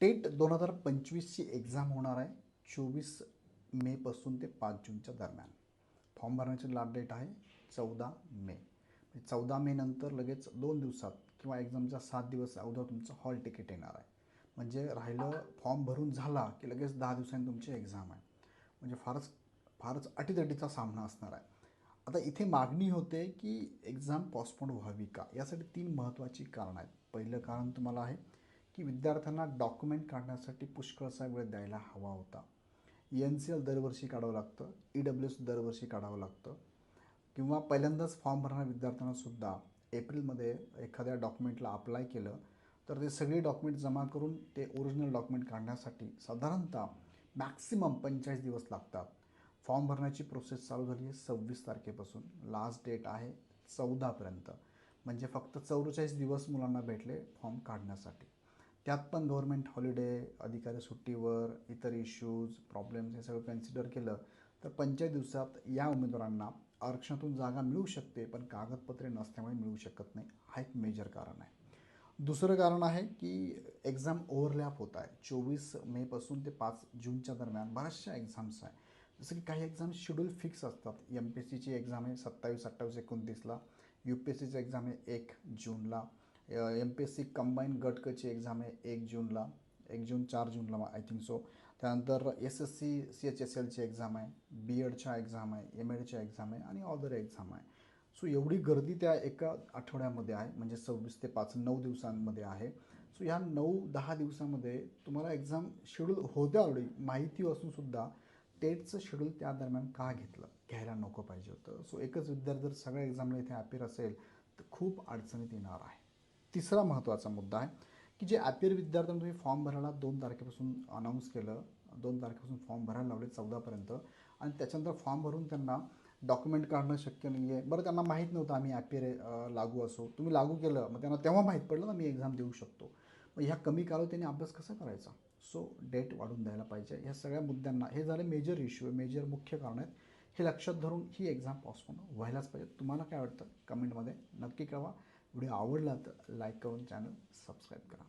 TET दोन हजार पंचवीसची exam होणार आहे चोवीस मेपासून ते पाच जूनच्या दरम्यान. फॉर्म भरण्याची लास्ट डेट आहे चौदा मे. म्हणजे चौदा मे नंतर लगेच दोन दिवसात किंवा एक्झामच्या सात दिवस अगोदर तुमचं हॉल तिकीट येणार आहे. म्हणजे राहिलं फॉर्म भरून झाला की लगेच दहा दिवसांनी तुमची एक्झाम आहे. म्हणजे फारच फारच अटीतटीचा सामना असणार आहे. आता इथे मागणी होते की एक्झाम पॉस्टपोन व्हावी का? यासाठी तीन महत्त्वाची कारणं आहेत. पहिलं कारण तुम्हाला आहे की विद्यार्थ्यांना डॉक्युमेंट काढण्यासाठी पुष्कळसा वेळ द्यायला हवा होता. एन सी एल दरवर्षी काढावं लागतं. ई डब्ल्यू एस दरवर्षी काढावं लागतं. किंवा पहिल्यांदाच फॉर्म भरणाऱ्या विद्यार्थ्यांनासुद्धा एप्रिलमध्ये एखाद्या डॉक्युमेंटला अप्लाय केलं तर ते सगळे डॉक्युमेंट जमा करून ते ओरिजिनल डॉक्युमेंट काढण्यासाठी साधारणतः मॅक्सिमम पंचेचाळीस दिवस लागतात. फॉर्म भरण्याची प्रोसेस चालू झाली आहे सव्वीस तारखेपासून. लास्ट डेट आहे चौदापर्यंत. म्हणजे फक्त चौवेचाळीस दिवस मुलांना भेटले फॉर्म काढण्यासाठी. त्यात पण गव्हर्मेंट हॉलिडे अधिकारी सुट्टीवर इतर इश्यूज प्रॉब्लेम्स हे सगळं कन्सिडर केलं तर पंचायत दिवसात या उमेदवारांना आरक्षणातून जागा मिळू शकते पण कागदपत्रे नसल्यामुळे मिळू शकत नाही. हा एक मेजर कारण आहे. दुसरं कारण आहे की एक्झाम ओव्हरलॅप होत आहे. चोवीस मेपासून ते पाच जूनच्या दरम्यान बऱ्याचशा एक्झाम्स आहे. जसं की काही एक्झाम शेड्यूल फिक्स असतात. एम पी एस सीची एक्झाम आहे सत्तावीस अठ्ठावीस एकोणतीसला. यू पी एस सीची एक्झाम आहे एक जूनला. M P S C combine गटकची exam आहे एक जूनला एक जून चार जूनला आय थिंक सो त्यानंतर S S C C H S एलची exam आहे बी एडच्या एक्झाम आहे एम एडच्या एक्झाम आहे आणि ऑदर एक्झाम आहे. सो एवढी गर्दी त्या एका आठवड्यामध्ये आहे म्हणजे सव्वीस ते पाच नऊ दिवसांमध्ये आहे. सो ह्या नऊ दहा दिवसामध्ये तुम्हाला एक्झाम शेड्यूल होत्या ऑलरेडी माहिती असूनसुद्धा टेटचं शेड्यूल त्या दरम्यान का घेतलं? घ्यायला नको पाहिजे होतं. सो एकच विद्यार्थी जर सगळ्या एक्झामला इथे अपियर असेल तर खूप अडचणीत येणार आहे. तिसरा महत्त्वाचा मुद्दा आहे की जे अपियर विद्यार्थ्यांना तुम्ही फॉर्म भरायला दोन तारखेपासून अनाऊन्स केलं दोन तारखेपासून फॉर्म भरायला लावले चौदापर्यंत आणि त्याच्यानंतर फॉर्म भरून त्यांना डॉक्युमेंट काढणं शक्य नाही आहे बरं त्यांना माहीत नव्हतं आम्ही अपियर लागू असो. तुम्ही लागू केलं मग त्यांना तेव्हा माहीत पडलं ना मी एक्झाम देऊ शकतो. मग ह्या कमी कालावधीने अभ्यास कसा करायचा? सो डेट वाढून द्यायला पाहिजे. ह्या सगळ्या मुद्द्यांना हे झाले मेजर इश्यू आहे मेजर मुख्य कारण आहेत. हे लक्षात धरून ही एक्झाम पॉस्टपोन व्हायलाच पाहिजे. तुम्हाला काय वाटतं? कमेंटमध्ये नक्की कळवा. व्हिडिओ आवडला तर लाईक करून चॅनल सबस्क्राईब करा.